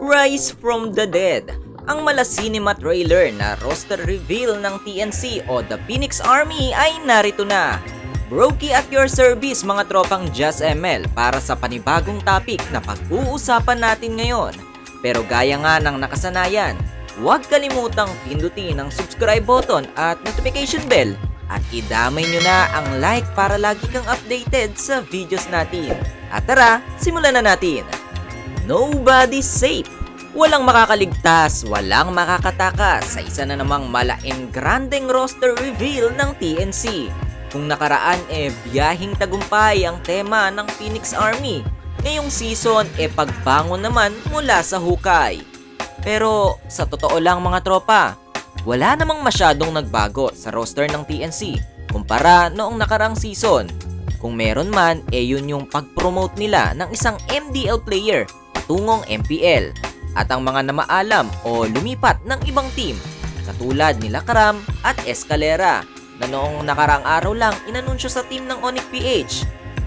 Rise from the Dead, ang mala cinema trailer na roster reveal ng TNC o The Phoenix Army ay narito na. Brokey at your service mga tropang Just ML para sa panibagong topic na pag-uusapan natin ngayon. Pero gaya nga ng nakasanayan, huwag kalimutang pindutin ang subscribe button at notification bell at idamay nyo na ang like para lagi kang updated sa videos natin. At tara, simulan na natin! Nobody's safe. Walang makakaligtas, walang makakatakas sa isa na namang malaking grandeng roster reveal ng TNC. Kung nakaraan eh biyahing tagumpay ang tema ng Phoenix Army, ngayong season eh pagbangon naman mula sa hukay. Pero sa totoo lang mga tropa, wala namang masyadong nagbago sa roster ng TNC kumpara noong nakarang season. Kung meron man, eh yun yung pag-promote nila ng isang MDL player patungong MPL at ang mga namaalam o lumipat ng ibang team katulad nila Karam at Escalera na noong nakarang araw lang inanunsyo sa team ng Onyx PH.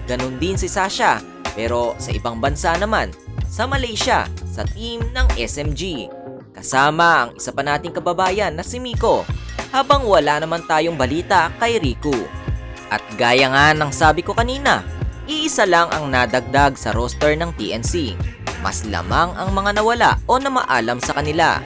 Ganon din si Sasha pero sa ibang bansa naman sa Malaysia sa team ng SMG. Kasama ang isa pa nating kababayan na si Miko habang wala naman tayong balita kay Riku. At gaya nga ng sabi ko kanina, iisa lang ang nadagdag sa roster ng TNC. Mas lamang ang mga nawala o namaalam sa kanila.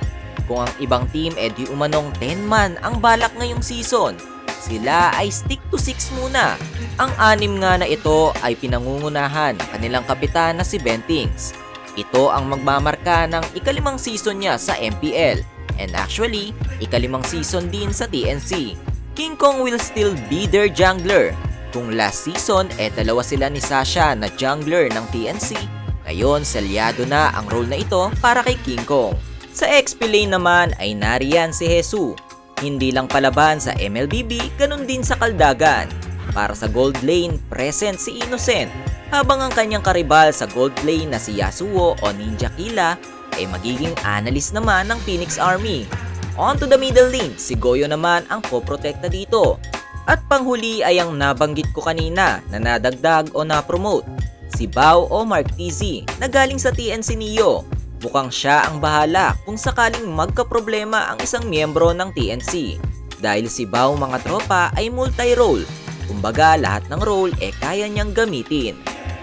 Kung ang ibang team eh umanong 10 man ang balak ngayong season, sila ay stick to 6 muna. Ang anim nga na ito ay pinangungunahan ng kanilang kapitan na si Bentings. Ito ang magmamarka ng ikalimang season niya sa MPL and actually, ikalimang season din sa TNC. King Kong will still be their jungler. Kung last season eh dalawa sila ni Sasha na jungler ng TNC, ngayon selyado na ang role na ito para kay King Kong. Sa XP lane naman ay nariyan si Jesu. Hindi lang palaban sa MLBB, ganun din sa Kaldagan. Para sa gold lane, present si Innocent. Habang ang kanyang karibal sa gold lane na si Yasuo o Ninja Killa ay magiging analyst naman ng Phoenix Army. On to the middle lane, si Goyo naman ang poprotekta dito. At panghuli ay ang nabanggit ko kanina na nadagdag o na-promote. Si Bao o Mark TZ na galing sa TNC Neo. Mukhang siya ang bahala kung sakaling magkaproblema ang isang miyembro ng TNC. Dahil si Bao mga tropa ay multi-role. Kumbaga lahat ng role eh kaya niyang gamitin.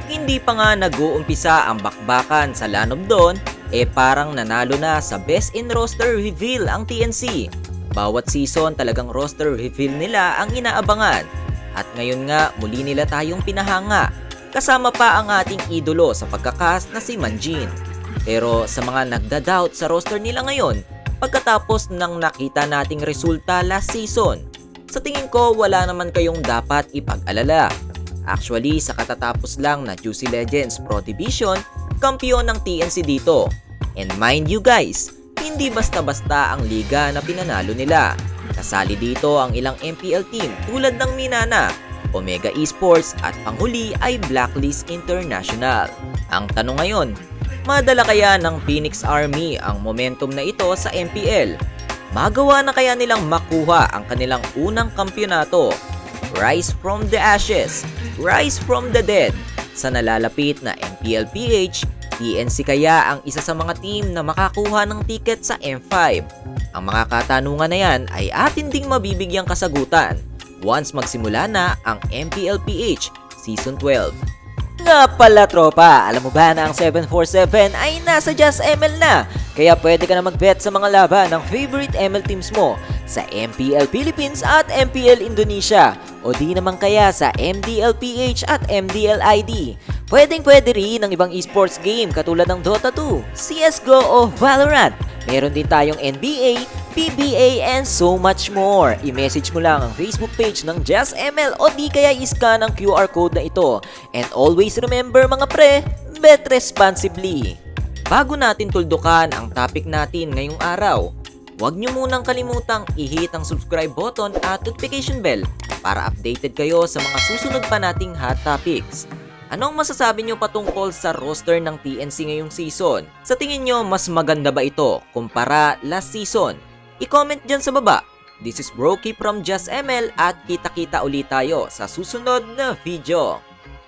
Hindi pa nga nag-uumpisa ang bakbakan sa Lanob doon, eh parang nanalo na sa Best in Roster Reveal ang TNC. Bawat season talagang roster reveal nila ang inaabangan. At ngayon nga muli nila tayong pinahanga. Kasama pa ang ating idolo sa pagkakast na si Manjin. Pero sa mga nagda-doubt sa roster nila ngayon, pagkatapos ng nakita nating resulta last season, sa tingin ko wala naman kayong dapat ipag-alala. Actually, sa katatapos lang na Juicy Legends Pro Division, kampiyon ng TNC dito. And mind you guys, hindi basta-basta ang liga na pinanalo nila. Kasali dito ang ilang MPL team tulad ng Minana, Omega Esports at panghuli ay Blacklist International. Ang tanong ngayon, madala kaya ng Phoenix Army ang momentum na ito sa MPL? Magawa na kaya nilang makuha ang kanilang unang kampyonato? Rise from the ashes, rise from the dead. Sa nalalapit na MPL PH, TNC kaya ang isa sa mga team na makakuha ng ticket sa M5. Ang mga katanungan na yan ay atin ding mabibigyang kasagutan once magsimula na ang MPL PH Season 12. Nga pala tropa, alam mo ba na ang 747 ay nasa Just ML na? Kaya pwede ka na mag-bet sa mga laban ng favorite ML teams mo sa MPL Philippines at MPL Indonesia o di naman kaya sa MDL PH at MDL ID. Pwedeng pwede rin ng ibang esports game katulad ng Dota 2, CSGO o Valorant. Meron din tayong NBA, PBA, and so much more. I-message mo lang ang Facebook page ng Just ML o di kaya iscan ang QR code na ito. And always remember mga pre, bet responsibly. Bago natin tuldukan ang topic natin ngayong araw, huwag nyo munang kalimutang i-hit ang subscribe button at notification bell para updated kayo sa mga susunod pa nating hot topics. Anong masasabi nyo patungkol sa roster ng TNC ngayong season? Sa tingin nyo, mas maganda ba ito kumpara last season? I-comment dyan sa baba. This is Brokey from Just ML at kita-kita ulit tayo sa susunod na video.